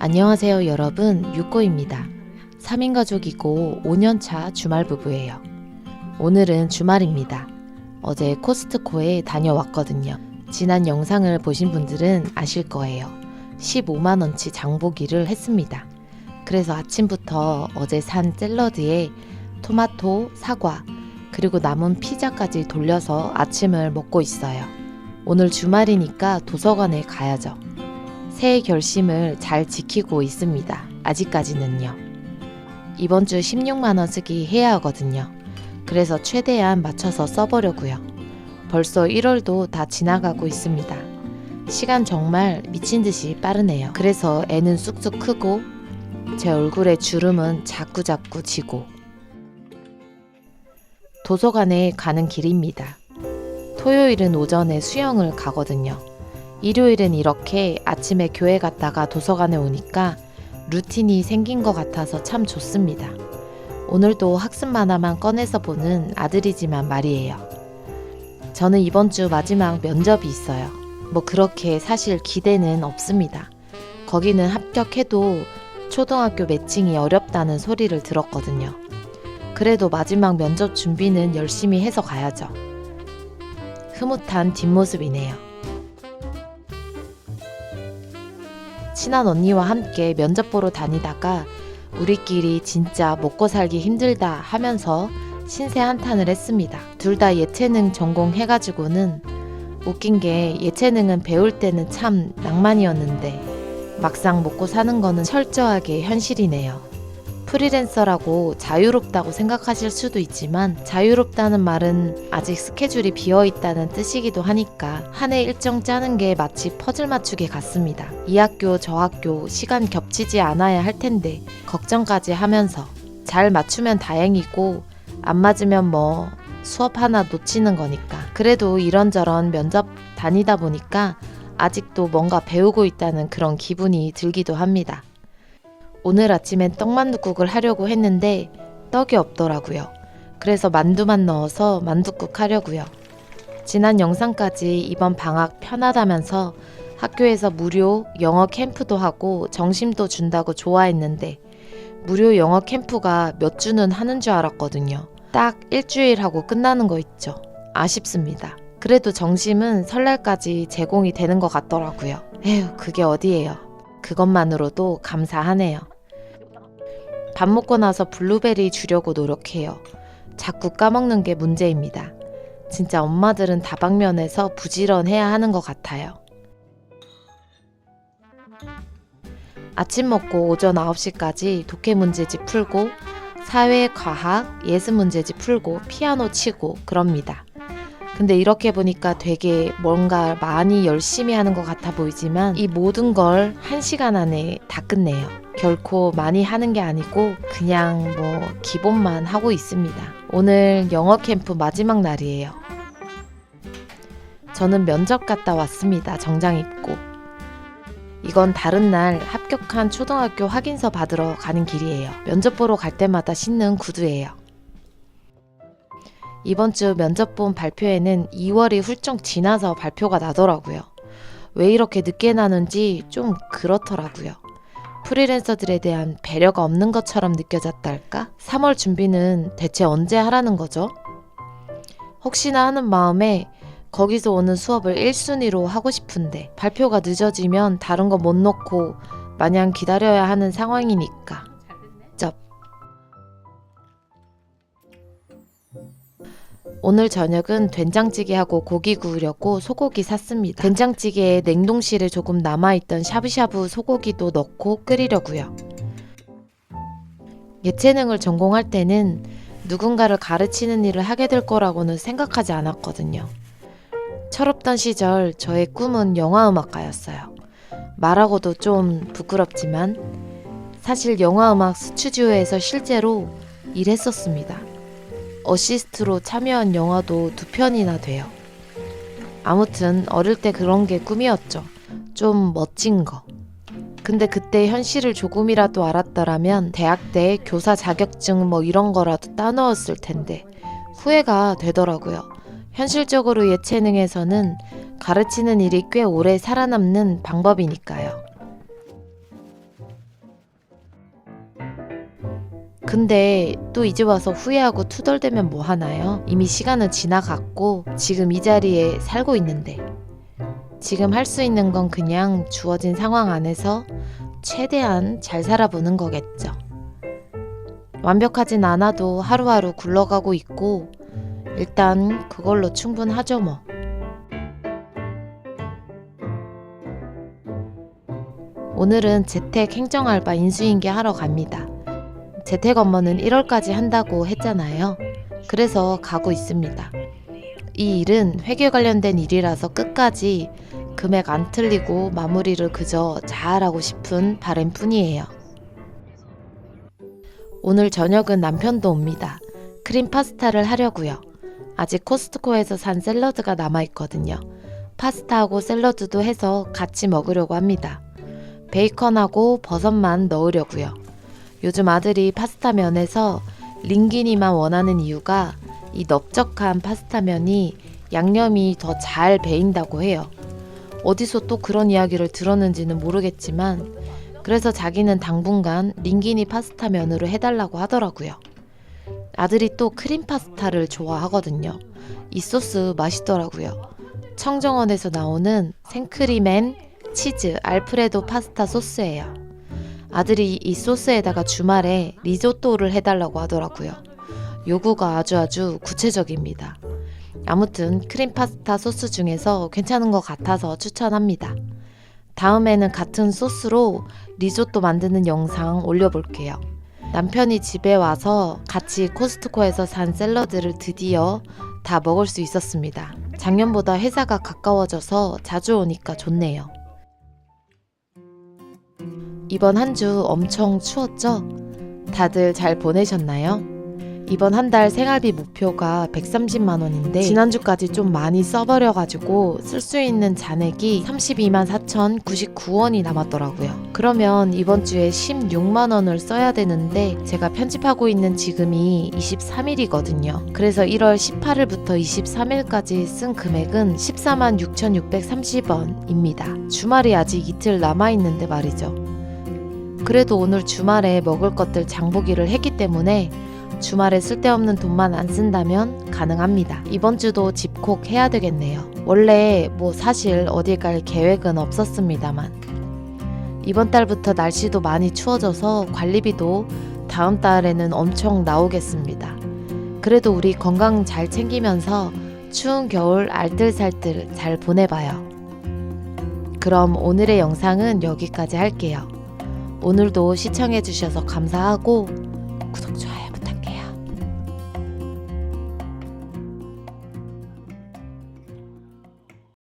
안녕하세요 여러분 유꼬입니다. 3인 가족이고 5년차 주말 부부예요. 오늘은 주말입니다. 어제 코스트코에 다녀왔거든요. 지난 영상을 보신 분들은 아실 거예요. 15만원치 장보기를 했습니다. 그래서 아침부터 어제 산 샐러드에 토마토, 사과, 그리고 남은 피자까지 돌려서 아침을 먹고 있어요. 오늘 주말이니까 도서관에 가야죠. 새해 결심을 잘 지키고 있습니다. 아직까지는요. 이번 주 16만원 쓰기 해야 하거든요. 그래서 최대한 맞춰서 써보려고요. 벌써 1월도 다 지나가고 있습니다. 시간 정말 미친 듯이 빠르네요. 그래서 애는 쑥쑥 크고 제 얼굴에 주름은 자꾸자꾸 지고 도서관에 가는 길입니다. 토요일은 오전에 수영을 가거든요. 일요일은 이렇게 아침에 교회 갔다가 도서관에 오니까 루틴이 생긴 것 같아서 참 좋습니다. 오늘도 학습 만화만 꺼내서 보는 아들이지만 말이에요. 저는 이번 주 마지막 면접이 있어요. 뭐 그렇게 사실 기대는 없습니다. 거기는 합격해도 초등학교 매칭이 어렵다는 소리를 들었거든요. 그래도 마지막 면접 준비는 열심히 해서 가야죠. 흐뭇한 뒷모습이네요. 친한 언니와 함께 면접 보러 다니다가 우리끼리 진짜 먹고 살기 힘들다 하면서 신세 한탄을 했습니다. 둘 다 예체능 전공해가지고는 웃긴 게 예체능은 배울 때는 참 낭만이었는데 막상 먹고 사는 거는 철저하게 현실이네요. 프리랜서라고 자유롭다고 생각하실 수도 있지만 자유롭다는 말은 아직 스케줄이 비어 있다는 뜻이기도 하니까 한 해 일정 짜는 게 마치 퍼즐 맞추기 같습니다. 이 학교 저 학교 시간 겹치지 않아야 할 텐데 걱정까지 하면서 잘 맞추면 다행이고 안 맞으면 뭐 수업 하나 놓치는 거니까 그래도 이런저런 면접 다니다 보니까 아직도 뭔가 배우고 있다는 그런 기분이 들기도 합니다. 오늘 아침엔 떡만둣국을 하려고 했는데 떡이 없더라고요. 그래서 만두만 넣어서 만둣국 하려고요. 지난 영상까지 이번 방학 편하다면서 학교에서 무료 영어 캠프도 하고 정심도 준다고 좋아했는데 무료 영어 캠프가 몇 주는 하는 줄 알았거든요. 딱 일주일 하고 끝나는 거 있죠. 아쉽습니다. 그래도 정심은 설날까지 제공이 되는 것 같더라고요. 에휴, 그게 어디예요. 그것만으로도 감사하네요. 밥 먹고 나서 블루베리 주려고 노력해요. 자꾸 까먹는 게 문제입니다. 진짜 엄마들은 다방면에서 부지런해야 하는 것 같아요. 아침 먹고 오전 9시까지 독해 문제집 풀고 사회, 과학, 예술 문제집 풀고 피아노 치고 그럽니다. 근데 이렇게 보니까 되게 뭔가 많이 열심히 하는 것 같아 보이지만 이 모든 걸 한 시간 안에 다 끝내요. 결코 많이 하는 게 아니고 그냥 뭐 기본만 하고 있습니다. 오늘 영어 캠프 마지막 날이에요. 저는 면접 갔다 왔습니다. 정장 입고. 이건 다른 날 합격한 초등학교 확인서 받으러 가는 길이에요. 면접 보러 갈 때마다 신는 구두예요. 이번 주 면접 본 발표에는 2월이 훌쩍 지나서 발표가 나더라고요. 왜 이렇게 늦게 나는지 좀 그렇더라고요. 프리랜서들에 대한 배려가 없는 것처럼 느껴졌달까? 3월 준비는 대체 언제 하라는 거죠? 혹시나 하는 마음에 거기서 오는 수업을 1순위로 하고 싶은데 발표가 늦어지면 다른 거못 놓고 마냥 기다려야 하는 상황이니까. 오늘 저녁은 된장찌개하고 고기 구우려고 소고기 샀습니다. 된장찌개에 냉동실에 조금 남아있던 샤브샤브 소고기도 넣고 끓이려고요. 예체능을 전공할 때는 누군가를 가르치는 일을 하게 될 거라고는 생각하지 않았거든요. 철없던 시절 저의 꿈은 영화음악가였어요. 말하고도 좀 부끄럽지만 사실 영화음악 스튜디오에서 실제로 일했었습니다. 어시스트로 참여한 영화도 두 편이나 돼요. 아무튼 어릴 때 그런 게 꿈이었죠. 좀 멋진 거. 근데 그때 현실을 조금이라도 알았더라면 대학 때 교사 자격증 뭐 이런 거라도 따넣었을 텐데 후회가 되더라고요. 현실적으로 예체능에서는 가르치는 일이 꽤 오래 살아남는 방법이니까요. 근데 또 이제 와서 후회하고 투덜대면 뭐 하나요? 이미 시간은 지나갔고 지금 이 자리에 살고 있는데 지금 할 수 있는 건 그냥 주어진 상황 안에서 최대한 잘 살아보는 거겠죠. 완벽하진 않아도 하루하루 굴러가고 있고 일단 그걸로 충분하죠 뭐. 오늘은 재택 행정알바 인수인계 하러 갑니다. 재택 업무는 1월까지 한다고 했잖아요. 그래서 가고 있습니다. 이 일은 회계 관련된 일이라서 끝까지 금액 안 틀리고 마무리를 그저 잘하고 싶은 바람 뿐이에요. 오늘 저녁은 남편도 옵니다. 크림 파스타를 하려고요. 아직 코스트코에서 산 샐러드가 남아있거든요. 파스타하고 샐러드도 해서 같이 먹으려고 합니다. 베이컨하고 버섯만 넣으려고요. 요즘 아들이 파스타면에서 링기니만 원하는 이유가 이 넓적한 파스타면이 양념이 더 잘 배인다고 해요. 어디서 또 그런 이야기를 들었는지는 모르겠지만 그래서 자기는 당분간 링기니 파스타면으로 해달라고 하더라고요. 아들이 또 크림 파스타를 좋아하거든요. 이 소스 맛있더라고요. 청정원에서 나오는 생크림엔 치즈 알프레도 파스타 소스예요. 아들이 이 소스에다가 주말에 리조또를 해달라고 하더라고요. 요구가 아주 아주 구체적입니다. 아무튼 크림 파스타 소스 중에서 괜찮은 것 같아서 추천합니다. 다음에는 같은 소스로 리조또 만드는 영상 올려볼게요. 남편이 집에 와서 같이 코스트코에서 산 샐러드를 드디어 다 먹을 수 있었습니다. 작년보다 회사가 가까워져서 자주 오니까 좋네요. 이번 한 주 엄청 추웠죠? 다들 잘 보내셨나요? 이번 한 달 생활비 목표가 130만 원인데 지난주까지 좀 많이 써버려 가지고 쓸 수 있는 잔액이 32만 4,099원이 남았더라고요. 그러면 이번 주에 16만 원을 써야 되는데 제가 편집하고 있는 지금이 23일이거든요. 그래서 1월 18일부터 23일까지 쓴 금액은 14만 6,630원입니다. 주말이 아직 이틀 남아 있는데 말이죠. 그래도 오늘 주말에 먹을 것들 장보기를 했기 때문에 주말에 쓸데없는 돈만 안 쓴다면 가능합니다. 이번 주도 집콕 해야 되겠네요. 원래 뭐 사실 어딜 갈 계획은 없었습니다만 이번 달부터 날씨도 많이 추워져서 관리비도 다음 달에는 엄청 나오겠습니다. 그래도 우리 건강 잘 챙기면서 추운 겨울 알뜰살뜰 잘 보내봐요. 그럼 오늘의 영상은 여기까지 할게요. 오늘도 시청해주셔서 감사하고